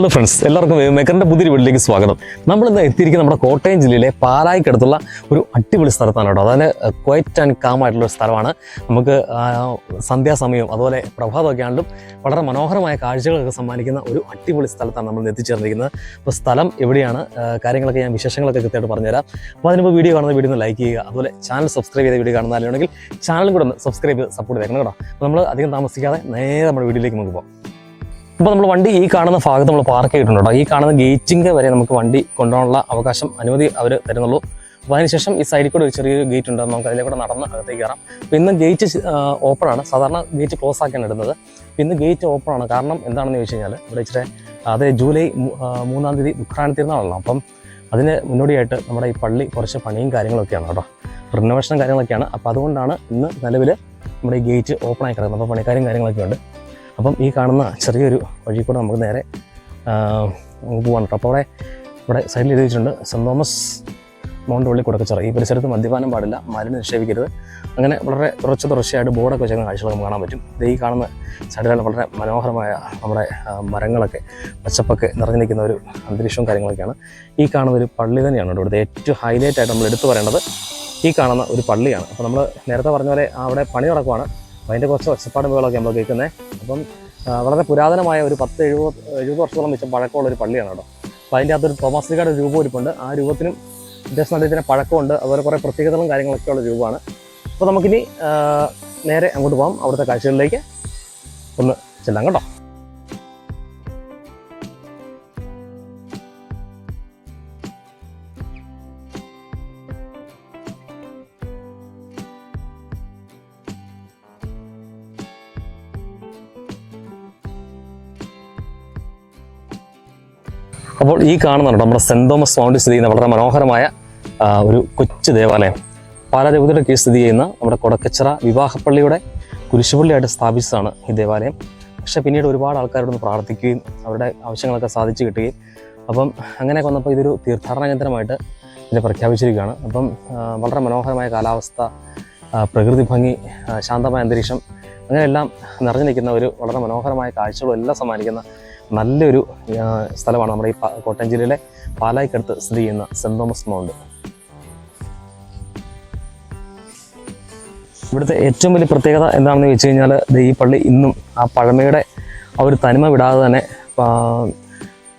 Hello friends എല്ലാവർക്കും wave മേക്കറിന്റെ പുതിയൊരു വീട്ടിലേക്ക് സ്വാഗതം. നമ്മളിന്ന് എത്തിയിരിക്കുന്ന നമ്മുടെ കോട്ടയം ജില്ലയിലെ പാലായിക്കടുത്തുള്ള ഒരു അടിപൊളി സ്ഥലത്താണ് കേട്ടോ. അതായത് ക്വൈറ്റ് ആൻഡ് കാം ആയിട്ടുള്ള ഒരു സ്ഥലമാണ്. നമുക്ക് സന്ധ്യാസമയവും അതുപോലെ പ്രഭാതമൊക്കെ ആണെങ്കിലും വളരെ മനോഹരമായ കാഴ്ചകളൊക്കെ സമ്മാനിക്കുന്ന ഒരു അടിപൊളി സ്ഥലത്താണ് നമ്മൾ എത്തിച്ചേർന്നിരിക്കുന്നത്. അപ്പോൾ സ്ഥലം എവിടെയാണ്? കാര്യങ്ങളൊക്കെ ഞാൻ വിശേഷങ്ങളൊക്കെ കൃത്യമായിട്ട് പറഞ്ഞുതരാം. അപ്പോൾ അതിനിപ്പോൾ വീഡിയോ കാണുന്ന വീഡിയോ ഒന്ന് ലൈക്ക് ചെയ്യുക. അതുപോലെ ചാനൽ സബ്സ്ക്രൈബ് ചെയ്ത വീഡിയോ കാണുന്ന ആളുണ്ടെങ്കിൽ ചാനലും കൂടെ ഒന്ന് സബ്സ്ക്രൈബ് ചെയ്ത് സപ്പോർട്ട് ചെയ്തേക്കണം കേട്ടോ. അപ്പോൾ നമ്മൾ അധികം താമസിക്കാതെ നേരെ നമ്മുടെ വീഡിയോയിലേക്ക് നമുക്ക് പോകാം. ഇപ്പോൾ നമ്മൾ വണ്ടി ഈ കാണുന്ന ഭാഗത്ത് നമ്മൾ പാർക്ക് ചെയ്തിട്ടുണ്ട് ഈ കാണുന്ന ഗേറ്റിംഗ് വരെ നമുക്ക് വണ്ടി കൊണ്ടുപോകാനുള്ള അവകാശം അനുമതി അവർ തരുന്നുള്ളൂ. അപ്പോൾ അതിനുശേഷം ഈ സൈഡിൽ കൂടെ ഒരു ചെറിയൊരു ഗേറ്റ് ഉണ്ട്. നമുക്ക് അതിലെ കൂടെ നടന്ന് അകത്തേക്ക് കയറാം. അപ്പോൾ ഇന്ന് ഗേറ്റ് ഓപ്പൺ ആണ്. സാധാരണ ഗേറ്റ് ക്ലോസ് ആക്കിയാണ് ഇടുന്നത്. അപ്പോൾ ഇന്ന് ഗേറ്റ് ഓപ്പൺ ആണ്. കാരണം എന്താണെന്ന് ചോദിച്ചു കഴിഞ്ഞാൽ ഇവിടെ ഇച്ചിരി അത് ജൂലൈ മൂന്നാം തീയതി ഉത്രാണി തിരുനാളാണല്ലോ. അപ്പം അതിന് മുന്നോടിയായിട്ട് നമ്മുടെ ഈ പള്ളി കുറച്ച് പണിയും കാര്യങ്ങളൊക്കെയാണ് കേട്ടോ. റിനോവേഷനും കാര്യങ്ങളൊക്കെയാണ്. അപ്പോൾ അതുകൊണ്ടാണ് ഇന്ന് നിലവിൽ നമ്മുടെ ഈ ഗേറ്റ് ഓപ്പൺ ആയി കിടക്കുന്നത്. അപ്പോൾ പണിക്കാരും കാര്യങ്ങളൊക്കെ ഉണ്ട് അപ്പം ഈ കാണുന്ന ചെറിയൊരു വഴി കൂടെ നമുക്ക് നേരെ നമുക്ക് പോകാൻ അപ്പോൾ അവിടെ ഇവിടെ സൈഡിൽ എഴുതി വെച്ചിട്ടുണ്ട് സെന്റ് തോമസ് മൗണ്ട് പള്ളി കൊടുക്കച്ചിറ. ഈ പരിസരത്ത് മദ്യപാനം പാടില്ല മാലിന്യം നിക്ഷേപിക്കരുത്. അങ്ങനെ വളരെ തുറച്ച് തുടർച്ചയായിട്ട് ബോർഡൊക്കെ വെച്ചാൽ കാഴ്ചകൾ നമുക്ക് കാണാൻ പറ്റും. ഇത് ഈ കാണുന്ന സൈഡിലാണ് വളരെ മനോഹരമായ നമ്മുടെ മരങ്ങളൊക്കെ പച്ചപ്പൊക്കെ നിറഞ്ഞു നിൽക്കുന്ന ഒരു അന്തരീക്ഷവും കാര്യങ്ങളൊക്കെയാണ്. ഈ കാണുന്ന ഒരു പള്ളി തന്നെയാണ് ഇവിടുത്തെ ഏറ്റവും ഹൈലൈറ്റ് ആയിട്ട് നമ്മൾ എടുത്തു പറയേണ്ടത്. ഈ കാണുന്ന ഒരു പള്ളിയാണ്. അപ്പോൾ നമ്മൾ നേരത്തെ പറഞ്ഞ പോലെ അവിടെ പണി നടക്കുവാണ്. അപ്പോൾ അതിന്റെ കുറച്ച് ഒച്ചപ്പാട് മുകളൊക്കെ നമ്മൾ കേൾക്കുന്നത് അപ്പം വളരെ പുരാതനമായ ഒരു പത്ത് എഴുപത് എഴുപത് വർഷത്തോളം വെച്ച പഴക്കമുള്ള ഒരു പള്ളിയാണ് കേട്ടോ. അപ്പോൾ അതിന്റെ അകത്തൊരു തോമസ് ലീഗയുടെ രൂപം ഒരുപ്പുണ്ട് ആ രൂപത്തിനും അത്യാവശ്യം നല്ല ഇതിന് പഴക്കമുണ്ട്. അതുപോലെ കുറേ പ്രത്യേകതകളും കാര്യങ്ങളൊക്കെ ഉള്ള രൂപമാണ്. അപ്പോൾ നമുക്കിനി നേരെ അങ്ങോട്ട് പോകാം അവിടുത്തെ കാഴ്ചകളിലേക്ക് ഒന്ന് ചെല്ലാം കേട്ടോ. അപ്പോൾ ഈ കാണുന്നുണ്ട് നമ്മുടെ സെന്റ് തോമസ് മൗണ്ടിൽ സ്ഥിതി ചെയ്യുന്ന വളരെ മനോഹരമായ ഒരു കൊച്ചു ദേവാലയം. പാലാരൂപതയുടെ കീഴിൽ സ്ഥിതി ചെയ്യുന്ന നമ്മുടെ കൊടക്കച്ചിറ വിവാഹപ്പള്ളിയുടെ കുരിശുപള്ളിയായിട്ട് സ്ഥാപിച്ചതാണ് ഈ ദേവാലയം. പക്ഷേ പിന്നീട് ഒരുപാട് ആൾക്കാരോട് പ്രാർത്ഥിക്കുകയും അവരുടെ ആവശ്യങ്ങളൊക്കെ സാധിച്ചു കിട്ടുകയും അപ്പം അങ്ങനെയൊക്കെ വന്നപ്പോൾ ഇതൊരു തീർത്ഥാടന കേന്ദ്രമായിട്ട് ഇതിനെ പ്രഖ്യാപിച്ചിരിക്കുകയാണ്. അപ്പം വളരെ മനോഹരമായ കാലാവസ്ഥ പ്രകൃതി ഭംഗി ശാന്തമായ അന്തരീക്ഷം അങ്ങനെയെല്ലാം നിറഞ്ഞു നിൽക്കുന്ന ഒരു വളരെ മനോഹരമായ കാഴ്ചകളും എല്ലാം സമ്മാനിക്കുന്ന നല്ലൊരു സ്ഥലമാണ് നമ്മുടെ ഈ കോട്ടയം ജില്ലയിലെ പാലായിക്കടുത്ത് സ്ഥിതി ചെയ്യുന്ന സെന്റ് തോമസ് മൗണ്ട്. ഇവിടുത്തെ ഏറ്റവും വലിയ പ്രത്യേകത എന്താണെന്ന് വെച്ച് കഴിഞ്ഞാൽ ഈ പള്ളി ഇന്നും ആ പഴമയുടെ ആ ഒരു തനിമ വിടാതെ തന്നെ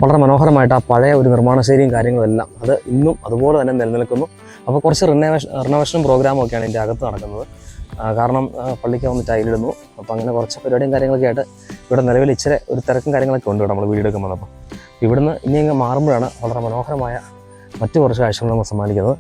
വളരെ മനോഹരമായിട്ട് ആ പഴയ ഒരു നിർമ്മാണ ശൈലിയും കാര്യങ്ങളും എല്ലാം അത് ഇന്നും അതുപോലെ തന്നെ നിലനിൽക്കുന്നു. അപ്പോൾ കുറച്ച് റിനോവേഷൻ റിനോവേഷനും പ്രോഗ്രാമും ഒക്കെയാണ് ഇതിന്റെ അകത്ത് നടക്കുന്നത്. കാരണം പള്ളിക്ക് വന്ന് ടൈലിടുന്നു അപ്പോൾ അങ്ങനെ കുറച്ച് പരിപാടിയും കാര്യങ്ങളൊക്കെ ആയിട്ട് ഇവിടെ നിലവിൽ ഇച്ചിരി ഒരു തിരക്കും കാര്യങ്ങളൊക്കെ ഉണ്ട് ഇവിടെ നമ്മൾ വീഡിയോ എടുക്കുമ്പോൾ. അപ്പോൾ ഇവിടുന്ന് ഇനി അങ്ങ് മാറുമ്പോഴാണ് വളരെ മനോഹരമായ മറ്റു കുറച്ച് കാഴ്ചകൾ നമ്മൾ സമ്മാനിക്കുന്നത്.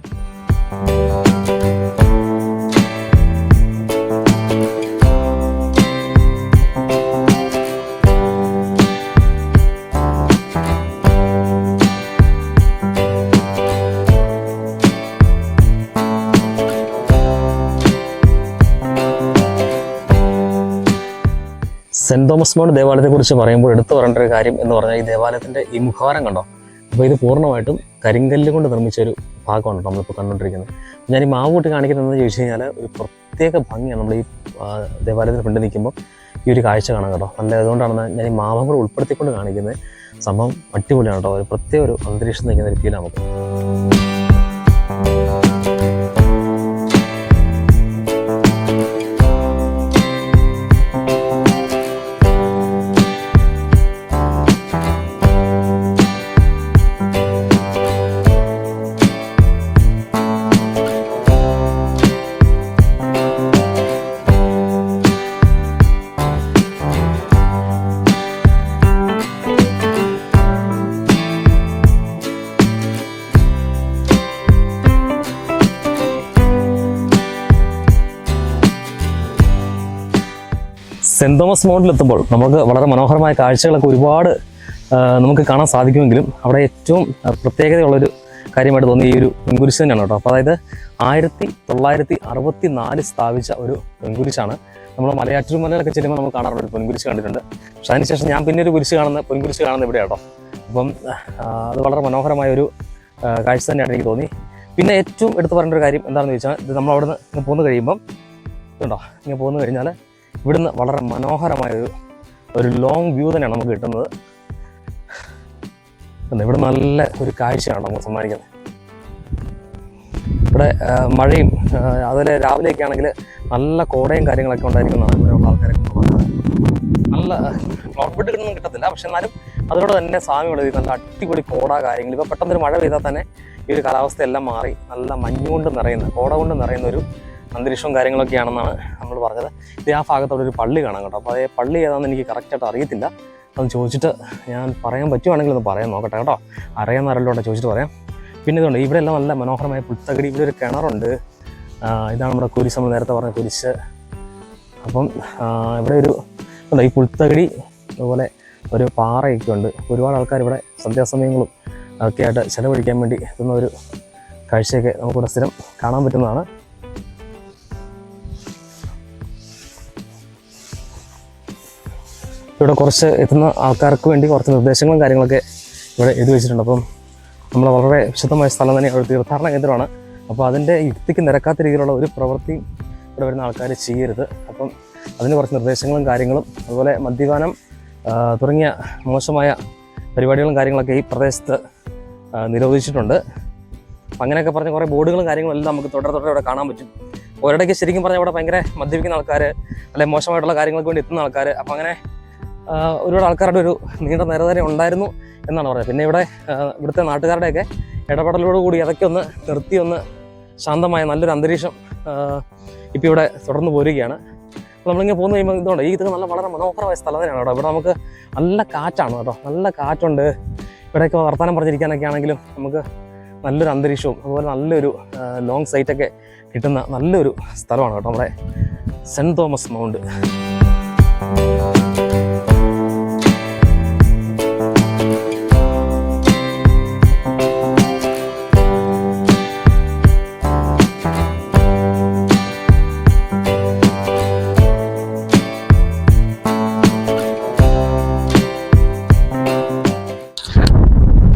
സെന്റ് തോമസ് മൗണ്ട് ദേവാലയത്തെക്കുറിച്ച് പറയുമ്പോൾ എടുത്തു പറയേണ്ട ഒരു കാര്യം എന്ന് പറഞ്ഞാൽ ഈ ദേവാലയത്തിന്റെ ഈ മുഖവാരം കണ്ടോ? അപ്പോൾ ഇത് പൂർണമായിട്ടും കരിങ്കല്ല് കൊണ്ട് നിർമ്മിച്ച ഒരു ഭാഗമാണ് നമ്മളിപ്പോൾ കണ്ടുകൊണ്ടിരിക്കുന്നത്. ഞാൻ ഈ മാവ് കൂട്ടി കാണിക്കുന്നതെന്ന് ചോദിച്ചു കഴിഞ്ഞാൽ ഒരു പ്രത്യേക ഭംഗിയാണ് നമ്മൾ ഈ ദേവാലയത്തിന് ഫ്രണ്ട് നിൽക്കുമ്പോൾ ഈ ഒരു കാഴ്ച കാണാൻ കേട്ടോ. നല്ല അതുകൊണ്ടാണ് ഞാൻ ഈ മാവും കൂടെ ഉൾപ്പെടുത്തിക്കൊണ്ട് കാണിക്കുന്നത്. സംഭവം അടിപൊളിയാണ് കേട്ടോ. ഒരു പ്രത്യേക ഒരു അന്തരീക്ഷം നിൽക്കുന്ന ഒരു ഫീൽ നമുക്ക്. സെന്റ് തോമസ് മൗണ്ടിൽ എത്തുമ്പോൾ നമുക്ക് വളരെ മനോഹരമായ കാഴ്ചകളൊക്കെ ഒരുപാട് നമുക്ക് കാണാൻ സാധിക്കുമെങ്കിലും അവിടെ ഏറ്റവും പ്രത്യേകതയുള്ളൊരു കാര്യമായിട്ട് തോന്നിയ ഈ ഒരു പെൺകുരിശ് തന്നെയാണ് കേട്ടോ. അപ്പോൾ അതായത് ആയിരത്തി തൊള്ളായിരത്തി അറുപത്തി നാല് സ്ഥാപിച്ച ഒരു പെൺകുരിശാണ്. നമ്മൾ മലയാറ്റൂർ മലയിലൊക്കെ ചെല്ലുമ്പോൾ നമ്മൾ കാണാറുണ്ട് ഒരു പെൺകുരിശ് കണ്ടിട്ടുണ്ട്. പക്ഷേ അതിനുശേഷം ഞാൻ പിന്നെ ഒരു കുരിശ് കാണുന്ന പെൺകുരിശ് കാണുന്ന ഇവിടെ കേട്ടോ അപ്പം അത് വളരെ മനോഹരമായ ഒരു കാഴ്ച തന്നെയാണ് എനിക്ക് തോന്നി. പിന്നെ ഏറ്റവും എടുത്തു പറയേണ്ട ഒരു കാര്യം എന്താണെന്ന് ചോദിച്ചാൽ ഇത് നമ്മൾ അവിടെ നിന്ന് ഇങ്ങനെ പോന്നു കഴിയുമ്പം ഉണ്ടോ ഇങ്ങനെ പോന്നു കഴിഞ്ഞാൽ ഇവിടുന്ന് വളരെ മനോഹരമായ ഒരു ലോങ് വ്യൂ തന്നെയാണ് നമുക്ക് കിട്ടുന്നത്. ഇവിടെ നല്ല ഒരു കാഴ്ചയാണ് നമുക്ക് സമ്മാനിക്കുന്നത്. ഇവിടെ മഴയും അതുപോലെ രാവിലെയൊക്കെ ആണെങ്കിൽ നല്ല കോടയും കാര്യങ്ങളൊക്കെ ഉണ്ടായിരിക്കുന്നതാണ് ഇവിടെയുള്ള ആൾക്കാരൊക്കെ നല്ല ക്ലൗഡ് ബെഡ് ഒന്നും കിട്ടത്തില്ല. പക്ഷെ എന്നാലും അതിനോട് തന്നെ സാമ്യമുള്ള രീതിയിൽ നല്ല അടിപൊളി കോട കാര്യങ്ങൾ. ഇപ്പോൾ പെട്ടെന്നൊരു മഴ പെയ്താൽ തന്നെ ഈ ഒരു കാലാവസ്ഥയെല്ലാം മാറി. നല്ല മഞ്ഞുകൊണ്ട് നിറയുന്ന കോട കൊണ്ട് നിറയുന്ന ഒരു അന്തരീക്ഷവും കാര്യങ്ങളൊക്കെയാണെന്നാണ് നമ്മൾ പറഞ്ഞത്. ഇത് ആ ഭാഗത്ത് അവിടെ ഒരു പള്ളി കാണാം കേട്ടോ. അപ്പോൾ അതേ പള്ളി ഏതാണെന്ന് എനിക്ക് കറക്റ്റായിട്ട് അറിയത്തില്ല. അത് ചോദിച്ചിട്ട് ഞാൻ പറയാൻ പറ്റുവാണെങ്കിൽ ഒന്ന് പറയാൻ നോക്കട്ടെ കേട്ടോ. അറിയാവുന്ന ആരെല്ലാം ചോദിച്ചിട്ട് പറയാം. പിന്നെ ഇതുണ്ട് ഇവിടെ എല്ലാം നല്ല മനോഹരമായ പുൽത്തകടി ഇവിടെ ഒരു കിണറുണ്ട്. ഇതാണ് നമ്മുടെ കുരിശ് നമ്മൾ നേരത്തെ പറഞ്ഞ കുരിശ്. അപ്പം ഇവിടെ ഒരു ഈ പുൽത്തകടി അതുപോലെ ഒരു പാറയൊക്കെ ഉണ്ട്. ഒരുപാട് ആൾക്കാർ ഇവിടെ സന്ധ്യാസമയങ്ങളും ഒക്കെ ആയിട്ട് ചിലവഴിക്കാൻ വേണ്ടി എത്തുന്ന ഒരു കാഴ്ചയൊക്കെ നമുക്കിവിടെ സ്ഥിരം കാണാൻ പറ്റുന്നതാണ്. ഇവിടെ കുറച്ച് എത്തുന്ന ആൾക്കാർക്ക് വേണ്ടി കുറച്ച് നിർദ്ദേശങ്ങളും കാര്യങ്ങളൊക്കെ ഇവിടെ എഴുതി വെച്ചിട്ടുണ്ട്. അപ്പം നമ്മൾ വളരെ വിശദമായ സ്ഥലം തന്നെ ഒരു തീർത്ഥാടന കേന്ദ്രമാണ്. അപ്പോൾ അതിന്റെ യുക്തിക്ക് നിരക്കാത്ത രീതിയിലുള്ള ഒരു പ്രവൃത്തി ഇവിടെ വരുന്ന ആൾക്കാർ ചെയ്യരുത്. അപ്പം അതിന് കുറച്ച് നിർദ്ദേശങ്ങളും കാര്യങ്ങളും അതുപോലെ മദ്യപാനം തുടങ്ങിയ മോശമായ പരിപാടികളും കാര്യങ്ങളൊക്കെ ഈ പ്രദേശത്ത് നിരോധിച്ചിട്ടുണ്ട്. അങ്ങനെയൊക്കെ പറഞ്ഞ കുറേ ബോർഡുകളും കാര്യങ്ങളും എല്ലാം നമുക്ക് തുടരെ തുടരെ ഇവിടെ കാണാൻ പറ്റും. ഒരിടയ്ക്ക് ശരിക്കും പറഞ്ഞാൽ ഇവിടെ ഭയങ്കര മദ്യപിക്കുന്ന ആൾക്കാർ അല്ലെങ്കിൽ മോശമായിട്ടുള്ള കാര്യങ്ങൾക്ക് വേണ്ടി എത്തുന്ന ആൾക്കാർ അപ്പം അങ്ങനെ ഒരുപാട് ആൾക്കാരുടെ ഒരു നീണ്ട നിരതര ഉണ്ടായിരുന്നു എന്നാണ് പറയുന്നത്. പിന്നെ ഇവിടെ ഇവിടുത്തെ നാട്ടുകാരുടെയൊക്കെ ഇടപെടലോടുകൂടി അതൊക്കെ ഒന്ന് നിർത്തി ഒന്ന് ശാന്തമായ നല്ലൊരു അന്തരീക്ഷം ഇപ്പോൾ ഇവിടെ തുടർന്ന് പോരുകയാണ്. അപ്പോൾ നമ്മളിങ്ങനെ പോകുന്ന കഴിയുമ്പോൾ ഇതുകൊണ്ട് ഈ ഇത് നല്ല വളരെ മനോഹരമായ സ്ഥലം തന്നെയാണ് കേട്ടോ. ഇവിടെ നമുക്ക് നല്ല കാറ്റാണ് കേട്ടോ. നല്ല കാറ്റുണ്ട്. ഇവിടെയൊക്കെ വർത്തമാനം പറഞ്ഞിരിക്കാനൊക്കെ ആണെങ്കിലും നമുക്ക് നല്ലൊരു അന്തരീക്ഷവും അതുപോലെ നല്ലൊരു ലോങ് സൈറ്റൊക്കെ കിട്ടുന്ന നല്ലൊരു സ്ഥലമാണ് കേട്ടോ നമ്മുടെ സെന്റ് തോമസ് മൗണ്ട്.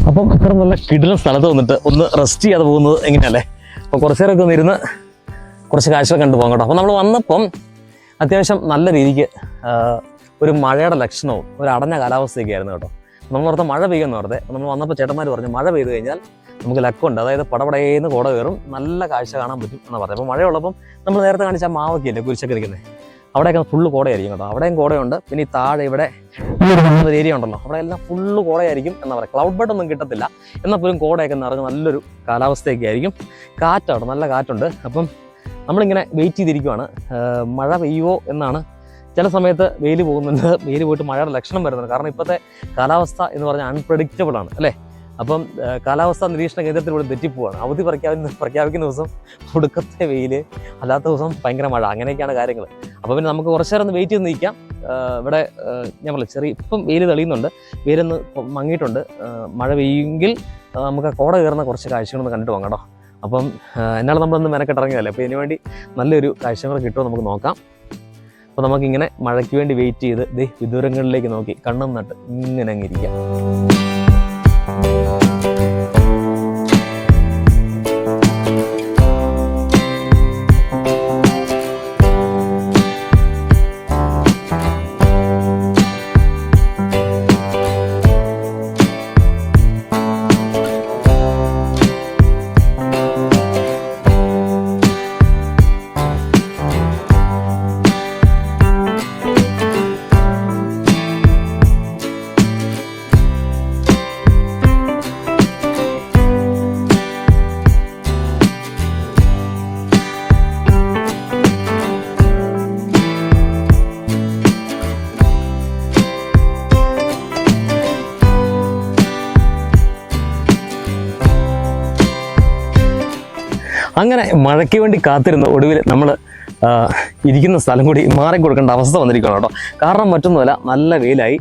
അപ്പം ഇത്ര നല്ല കിടിലൻ സ്ഥലത്ത് വന്നിട്ട് ഒന്ന് റെസ്റ്റ് ചെയ്യാതെ പോകുന്നത് എങ്ങനെയല്ലേ? അപ്പോൾ കുറച്ച് നേരമൊക്കെ ഒന്ന് ഇരുന്ന് കുറച്ച് കാഴ്ചകൾ കണ്ടു പോകാം കേട്ടോ. അപ്പോൾ നമ്മൾ വന്നപ്പം അത്യാവശ്യം നല്ല രീതിക്ക് ഒരു മഴയുടെ ലക്ഷണവും ഒരു അടഞ്ഞ കാലാവസ്ഥയൊക്കെ ആയിരുന്നു കേട്ടോ. നമ്മൾ ഓർത്ത മഴ പെയ്യുമെന്ന് ഓർത്തെ. നമ്മൾ വന്നപ്പോൾ ചേട്ടന്മാർ പറഞ്ഞു മഴ പെയ്തു കഴിഞ്ഞാൽ നമുക്ക് ലക്കുണ്ട്. അതായത് പടപടേന്ന് കോട കയറും. നല്ല കാഴ്ച കാണാൻ പറ്റും എന്ന് പറഞ്ഞു അപ്പോൾ മഴയുള്ളപ്പം നമ്മൾ നേരത്തെ കാണിച്ച മാവൊക്കെയല്ലേ കുരിശൊക്കെ ഇരിക്കുന്നത് അവിടെയൊക്കെ ഫുള്ള് കോടയായിരിക്കും കേട്ടോ. അവിടെയും കോടയുണ്ട്. പിന്നെ ഈ താഴെ ഇവിടെ ഈ ഒരു ഏരിയ ഉണ്ടല്ലോ. അവിടെ എല്ലാം ഫുള്ള് കോടയായിരിക്കും എന്നാ പറയുക ക്ലൗഡ് ബെഡ് ഒന്നും കിട്ടത്തില്ല. എന്നാൽ പോലും കോടയൊക്കെ നിറഞ്ഞ് നല്ലൊരു കാലാവസ്ഥയൊക്കെ ആയിരിക്കും. കാറ്റാണ് നല്ല കാറ്റുണ്ട്. അപ്പം നമ്മളിങ്ങനെ വെയിറ്റ് ചെയ്തിരിക്കുവാണ്. മഴ പെയ്യുമോ എന്നാണ്. ചില സമയത്ത് വെയിൽ പോകുന്നുണ്ട്. വെയിൽ പോയിട്ട് മഴയുടെ ലക്ഷണം വരുന്നുണ്ട്. കാരണം ഇപ്പോഴത്തെ കാലാവസ്ഥ എന്ന് പറഞ്ഞാൽ അൺപ്രഡിക്റ്റബിൾ ആണ് അല്ലേ? അപ്പം കാലാവസ്ഥാ നിരീക്ഷണ കേന്ദ്രത്തിൽ ഇവിടെ തെറ്റിപ്പോവാണ്. അവധി പ്രഖ്യാപിക്കുന്ന പ്രഖ്യാപിക്കുന്ന ദിവസം ഒടുക്കത്തെ വെയിൽ അല്ലാത്ത ദിവസം ഭയങ്കര മഴ അങ്ങനെയൊക്കെയാണ് കാര്യങ്ങൾ അപ്പോൾ പിന്നെ നമുക്ക് കുറച്ച് നേരം ഒന്ന് വെയിറ്റ് ചെയ്ത് നിൽക്കാം. ഇവിടെ ഞാൻ പറഞ്ഞു ചെറിയ ഇപ്പം വെയിൽ തെളിയുന്നുണ്ട്. വെയിലൊന്ന് മങ്ങിയിട്ടുണ്ട്. മഴ പെയ്യുമെങ്കിൽ നമുക്ക് കോട കയറുന്ന കുറച്ച് കാഴ്ചകളൊന്ന് കണ്ടിട്ട് പോകാം കേട്ടോ. അപ്പം ആഹ് എന്നാലും നമ്മളൊന്ന് മെനക്കെട്ടിറങ്ങിയതല്ലേ അപ്പോൾ ഇതിനു വേണ്ടി നല്ലൊരു കാഴ്ചകൾ കിട്ടുമോ നമുക്ക് നോക്കാം. അപ്പോൾ നമുക്കിങ്ങനെ മഴയ്ക്ക് വേണ്ടി വെയിറ്റ് ചെയ്ത് ദേ വിദൂരങ്ങളിലേക്ക് നോക്കി കണ്ണും നട്ട് ഇങ്ങനെ അങ്ങ് അങ്ങനെ മഴയ്ക്ക് വേണ്ടി കാത്തിരുന്ന ഒടുവിൽ നമ്മൾ ഇരിക്കുന്ന സ്ഥലം കൂടി മാറി കൊടുക്കേണ്ട അവസ്ഥ വന്നിരിക്കണം കേട്ടോ. കാരണം മറ്റൊന്നുമല്ല നല്ല വെയിലായി.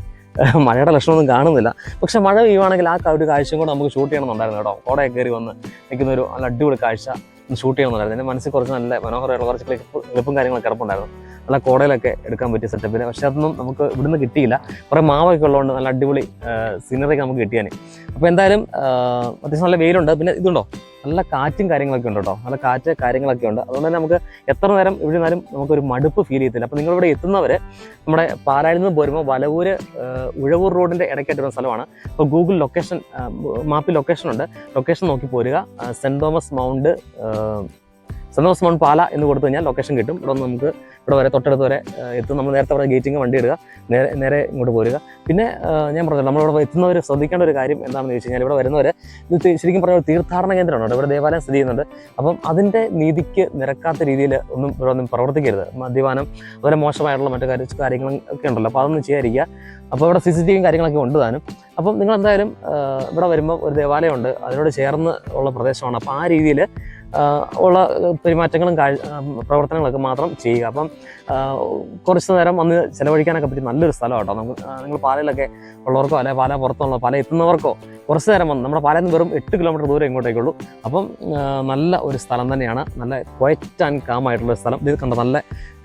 മഴയുടെ ലക്ഷണമൊന്നും കാണുന്നില്ല. പക്ഷെ മഴ പെയ്യുവാണെങ്കിൽ ആ ഒരു കാഴ്ചയും കൂടെ നമുക്ക് ഷൂട്ട് ചെയ്യണമെന്നുണ്ടായിരുന്നു കേട്ടോ. കോടയൊക്കെ കയറി വന്ന് നിൽക്കുന്ന ഒരു നല്ല അടിപൊളി കാഴ്ച ഒന്ന് ഷൂട്ട് ചെയ്യണമെന്നുണ്ടായിരുന്നു. എന്റെ മനസ്സിൽ കുറച്ച് നല്ല മനോഹരമായിട്ടുള്ള കുറച്ച് ക്ലിപ്പ് കാര്യങ്ങളൊക്കെ കിടപ്പുണ്ടായിരുന്നു. നല്ല കോടയിലൊക്കെ എടുക്കാൻ പറ്റിയ സെറ്റപ്പിൽ പക്ഷേ അതൊന്നും നമുക്ക് ഇവിടുന്ന് കിട്ടിയില്ല. കുറേ മാവൊക്കെ ഉള്ളതുകൊണ്ട് നല്ല അടിപൊളി സീനറിയൊക്കെ നമുക്ക് കിട്ടിയാൽ അപ്പോൾ എന്തായാലും അത്യാവശ്യം നല്ല വെയിലുണ്ട്. പിന്നെ ഇതുണ്ടോ? നല്ല കാറ്റും കാര്യങ്ങളൊക്കെ ഉണ്ട് കേട്ടോ. നല്ല കാറ്റ് കാര്യങ്ങളൊക്കെ ഉണ്ട്. അതുകൊണ്ട് തന്നെ നമുക്ക് എത്ര നേരം ഇവിടെ നിന്നാലും നമുക്കൊരു മടുപ്പ് ഫീൽ ചെയ്യത്തില്ല. അപ്പോൾ നിങ്ങളിവിടെ എത്തുന്നവർ നമ്മുടെ പാലായിൽ നിന്ന് പോരുമ്പോൾ വലവൂര് ഉഴവൂർ റോഡിന്റെ ഇടയ്ക്കായിട്ട് വരുന്ന സ്ഥലമാണ്. അപ്പോൾ ഗൂഗിൾ ലൊക്കേഷൻ മാപ്പിൽ ലൊക്കേഷൻ ഉണ്ട്. ലൊക്കേഷൻ നോക്കി പോരുക. Saint Saint Thomas Mount Thomas Mount Pala എന്ന് കൊടുത്തു കഴിഞ്ഞാൽ ലൊക്കേഷൻ കിട്ടും. ഇവിടെ നമുക്ക് ഇവിടെ വരെ തൊട്ടടുത്ത് വരെ എത്തും. നമ്മൾ നേരത്തെ അവിടെ ഗേറ്റിംഗ് വണ്ടി ഇടുക. നേരെ നേരെ ഇങ്ങോട്ട് പോരുക. പിന്നെ ഞാൻ പറഞ്ഞത് നമ്മളിവിടെ എത്തുന്നവർ ശ്രദ്ധിക്കേണ്ട ഒരു കാര്യം എന്താണെന്ന് ചോദിച്ചു കഴിഞ്ഞാൽ ഇവിടെ വരുന്നവർ ഇത് ശരിക്കും പറഞ്ഞ ഒരു തീർത്ഥാടന കേന്ദ്രമാണ്. ഇവിടെ. ദേവാലയം സ്ഥിതി ചെയ്യുന്നുണ്ട്. അപ്പം അതിന്റെ നീതിക്ക് നിരക്കാത്ത രീതിയിൽ ഒന്നും ഇവിടെ ഒന്നും പ്രവർത്തിക്കരുത്. മദ്യപാനം അതുപോലെ മോശമായിട്ടുള്ള മറ്റു കാര്യ കാര്യങ്ങളും ഒക്കെ ഉണ്ടല്ലോ. അപ്പോൾ അതൊന്നും ചെയ്യാതിരിക്കുക. അപ്പോൾ ഇവിടെ സി സി ടി വിയും കാര്യങ്ങളൊക്കെ ഉണ്ട് താനും. അപ്പം നിങ്ങൾ എന്തായാലും ഇവിടെ വരുമ്പോൾ ഒരു ദേവാലയമുണ്ട് അതിനോട് ചേർന്ന് ഉള്ള പ്രദേശമാണ്. അപ്പോൾ ആ രീതിയിൽ ഉള്ള പെരുമാറ്റങ്ങളും പ്രവർത്തനങ്ങളൊക്കെ മാത്രം ചെയ്യുക. അപ്പം കുറച്ച് നേരം വന്ന് ചിലവഴിക്കാനൊക്കെ പറ്റി നല്ലൊരു സ്ഥലം കേട്ടോ. നമുക്ക് നിങ്ങൾ പാലയിലൊക്കെ ഉള്ളവർക്കോ അല്ലെങ്കിൽ പാല പുറത്തുള്ള പാല എത്തുന്നവർക്കോ കുറച്ച് നേരം വന്ന് നമ്മുടെ പാലയിൽ നിന്ന് വെറും എട്ട് കിലോമീറ്റർ ദൂരം ഇങ്ങോട്ടേക്കുള്ളൂ. അപ്പം നല്ല ഒരു സ്ഥലം തന്നെയാണ്. നല്ല ക്വയറ്റ് ആൻഡ് കാം ആയിട്ടുള്ള സ്ഥലം. ഇത് കണ്ട നല്ല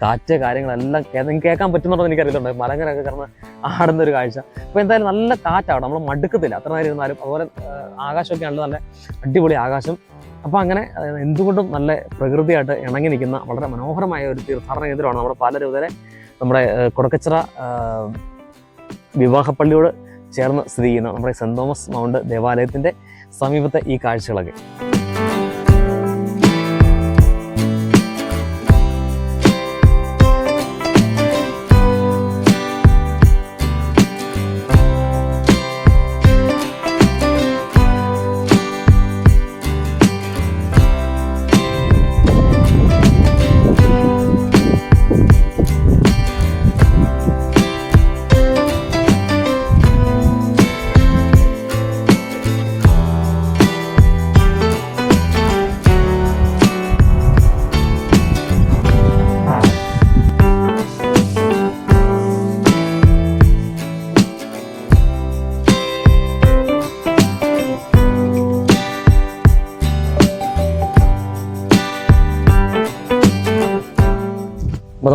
കാറ്റ് കാര്യങ്ങളെല്ലാം നിങ്ങൾക്ക് കേൾക്കാൻ പറ്റുന്നുണ്ടോ എന്ന് എനിക്കറിയില്ല മലങ്ങരൊക്കെ കിടന്ന് ആടുന്ന ഒരു കാഴ്ച. അപ്പോൾ എന്തായാലും നല്ല കാറ്റാണ്. നമ്മൾ മടുക്കത്തില്ല. അത്ര നേരം ഇരുന്നാലും. അതുപോലെ ആകാശമൊക്കെ ആണല്ലോ നല്ല അടിപൊളി ആകാശം. അപ്പോൾ അങ്ങനെ എന്തുകൊണ്ടും നല്ല പ്രകൃതിയായിട്ട് ഇണങ്ങി നിൽക്കുന്ന വളരെ മനോഹരമായ ഒരു തീർത്ഥാടന കേന്ദ്രമാണ് നമ്മുടെ പാല രൂപതയിലെ നമ്മുടെ കുടക്കച്ചിറ വിവാഹപ്പള്ളിയോട് ചേർന്ന് സ്ഥിതി ചെയ്യുന്ന നമ്മുടെ സെന്റ് തോമസ് മൗണ്ട് ദേവാലയത്തിന്റെ സമീപത്തെ ഈ കാഴ്ചകളൊക്കെ.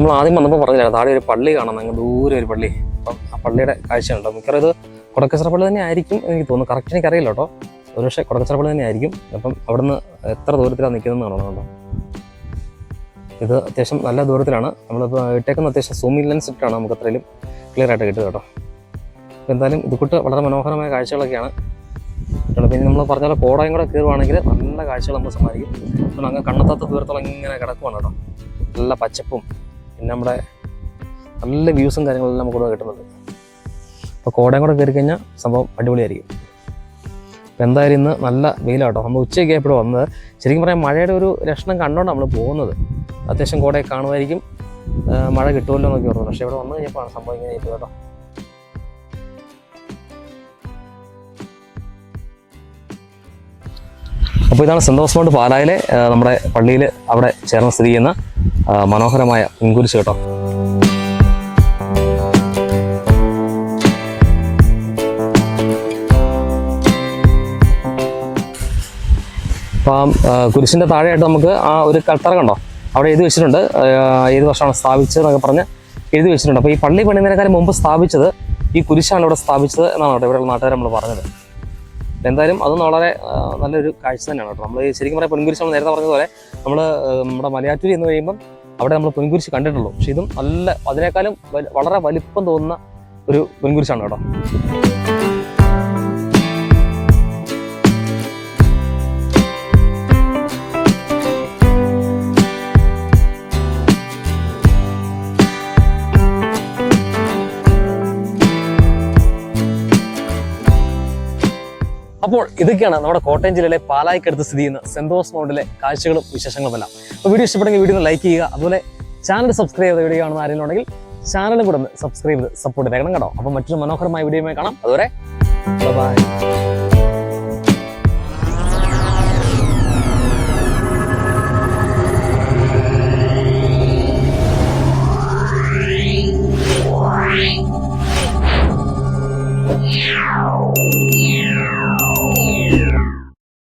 നമ്മൾ ആദ്യം വന്നപ്പോൾ പറഞ്ഞില്ല താഴെ ഒരു പള്ളി കാണാം അങ്ങ് ദൂരെ ഒരു പള്ളി. അപ്പം ആ പള്ളിയുടെ കാഴ്ചയുണ്ടോ മിക്കവാറും ഇത് കൊടക്കശ്ര പള്ളി തന്നെ ആയിരിക്കും എനിക്ക് തോന്നുന്നു. കറക്റ്റ് എനിക്ക് അറിയില്ല കേട്ടോ. ഒരുപക്ഷെ കൊടക്കശ്ര പള്ളി തന്നെ ആയിരിക്കും. അപ്പം അവിടുന്ന് എത്ര ദൂരത്തിലാണ് നിൽക്കുന്നതെന്ന് കാണണം ഇത് അത്യാവശ്യം നല്ല ദൂരത്തിലാണ്. നമ്മളിപ്പോൾ ഇട്ടേക്കുന്ന അത്യാവശ്യം സൂമിൽ ലെൻസ് ഇട്ടാണ് നമുക്ക് അത്രയും ക്ലിയർ ആയിട്ട് കിട്ടുക കേട്ടോ. അപ്പോൾ എന്തായാലും ഇത് കൂട്ട് വളരെ മനോഹരമായ കാഴ്ചകളൊക്കെയാണ്. പിന്നെ നമ്മൾ പറഞ്ഞ പോലെ കോടയും കൂടെ കയറുവാണെങ്കിൽ നല്ല കാഴ്ചകൾ നമ്മൾ സമ്മാനിക്കും. അപ്പോൾ അങ്ങ് കണ്ണെത്താത്ത ദൂരത്തോളം ഇങ്ങനെ കിടക്കുവാണ് കേട്ടോ. നല്ല പച്ചപ്പും പിന്നെ നമ്മുടെ നല്ല വ്യൂസും കാര്യങ്ങളെല്ലാം നമുക്ക് ഇവിടെ കിട്ടുന്നുണ്ട്. അപ്പോൾ കോടയും കൂടെ കയറി കഴിഞ്ഞാൽ സംഭവം അടിപൊളിയായിരിക്കും. അപ്പോൾ എന്തായാലും ഇന്ന് നല്ല വെയിലാട്ടോ. നമ്മൾ ഉച്ചയ്ക്ക് എപ്പോഴും വന്നത്. ശരിക്കും പറയാം മഴയുടെ ഒരു ലക്ഷണം കണ്ടുകൊണ്ട് നമ്മൾ പോകുന്നത്. അത്യാവശ്യം കോടയെ കാണുമായിരിക്കും. മഴ കിട്ടുമല്ലോ എന്നൊക്കെ ഓർമ്മ പക്ഷേ ഇവിടെ വന്നു കഴിഞ്ഞപ്പോൾ സംഭവം ഇങ്ങനെ ആയിട്ട് കേട്ടോ. അപ്പോൾ ഇതാണ് സെന്റ് പാലായിലെ നമ്മുടെ പള്ളിയിൽ അവിടെ ചേർന്ന് സ്ഥിതി ചെയ്യുന്ന മനോഹരമായ പിൻകുരിശ് കേട്ടോ. അപ്പം കുരിശിന്റെ താഴെയായിട്ട് നമുക്ക് ആ ഒരു കൽത്തറ കണ്ടോ? അവിടെ എഴുതി വെച്ചിട്ടുണ്ട്. ഏത് വർഷമാണ് സ്ഥാപിച്ചത് എന്നൊക്കെ പറഞ്ഞ് എഴുതി വെച്ചിട്ടുണ്ട്. അപ്പോൾ ഈ പള്ളി പണിയുന്നതിനേക്കാൾ മുമ്പ് സ്ഥാപിച്ചത് ഈ കുരിശാണ് ഇവിടെ സ്ഥാപിച്ചത് എന്നാണ് കേട്ടോ ഇവിടെയുള്ള നാട്ടുകാർ നമ്മൾ പറഞ്ഞത്. എന്തായാലും അതും വളരെ നല്ലൊരു കാഴ്ച തന്നെയാണ് കേട്ടോ. നമ്മൾ ശരിക്കും പറയാം പൊൻകുരിശ് നമ്മൾ നേരത്തെ പറഞ്ഞതുപോലെ നമ്മൾ നമ്മുടെ മലയാറ്റൂരി എന്ന് കഴിയുമ്പം അവിടെ നമ്മൾ പൊൻകുരിശ് കണ്ടിട്ടുള്ളൂ. പക്ഷെ ഇതും നല്ല അതിനേക്കാളും വളരെ വലിപ്പം തോന്നുന്ന ഒരു പൊൻകുരിശാണ് കേട്ടോ. അപ്പോൾ ഇതൊക്കെയാണ് നമ്മുടെ കോട്ടയം ജില്ലയിലെ പാലായിക്കടുത്ത് സ്ഥിതി ചെയ്യുന്ന സെന്തോസ് മൗണ്ടിലെ കാഴ്ചകളും വിശേഷങ്ങളും എല്ലാം അപ്പോൾ വീഡിയോ ഇഷ്ടപ്പെടുമെങ്കിൽ വീഡിയോ ഒന്ന് ലൈക്ക് ചെയ്യുക അതുപോലെ ചാനൽ സബ്സ്ക്രൈബ് ചെയ്ത വീഡിയോ കാണുന്ന ആരെങ്കിലും ഉണ്ടെങ്കിൽ ചാനലും കൂടെ ഒന്ന് സബ്സ്ക്രൈബ് ചെയ്ത് സപ്പോർട്ട് ചെയ്തേക്കണം കേട്ടോ. അപ്പോൾ മറ്റൊരു മനോഹരമായ വീഡിയോയുമായി കാണാം. അതുവരെ ബൈ